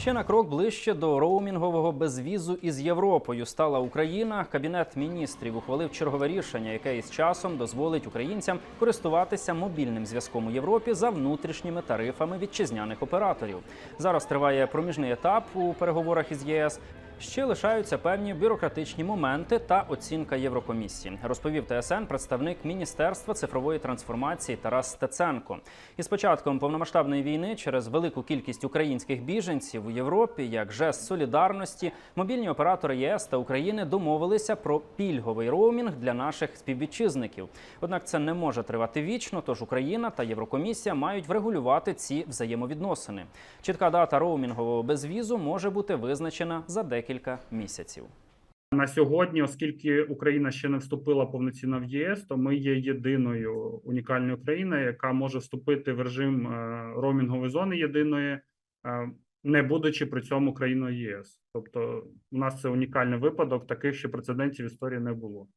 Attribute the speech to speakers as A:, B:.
A: Ще на крок ближче до роумінгового безвізу із Європою стала Україна. Кабінет міністрів ухвалив чергове рішення, яке із часом дозволить українцям користуватися мобільним зв'язком у Європі за внутрішніми тарифами вітчизняних операторів. Зараз триває проміжний етап у переговорах із ЄС. Ще лишаються певні бюрократичні моменти та оцінка Єврокомісії, розповів ТСН представник Міністерства цифрової трансформації Тарас Стеценко. І з початком повномасштабної війни через велику кількість українських біженців у Європі, як жест солідарності, мобільні оператори єС та України домовилися про пільговий роумінг для наших співвітчизників. Однак це не може тривати вічно, тож Україна та Єврокомісія мають врегулювати ці взаємовідносини. Чітка дата роумінгового безвізу може бути визначена за декілька місяців.
B: На сьогодні, оскільки Україна ще не вступила повноцінно в ЄС, то ми є єдиною унікальною країною, яка може вступити в режим е, роумінгової зони єдиної, е, не будучи при цьому країною ЄС. Тобто, у нас це унікальний випадок, таких ще прецедентів в історії не було.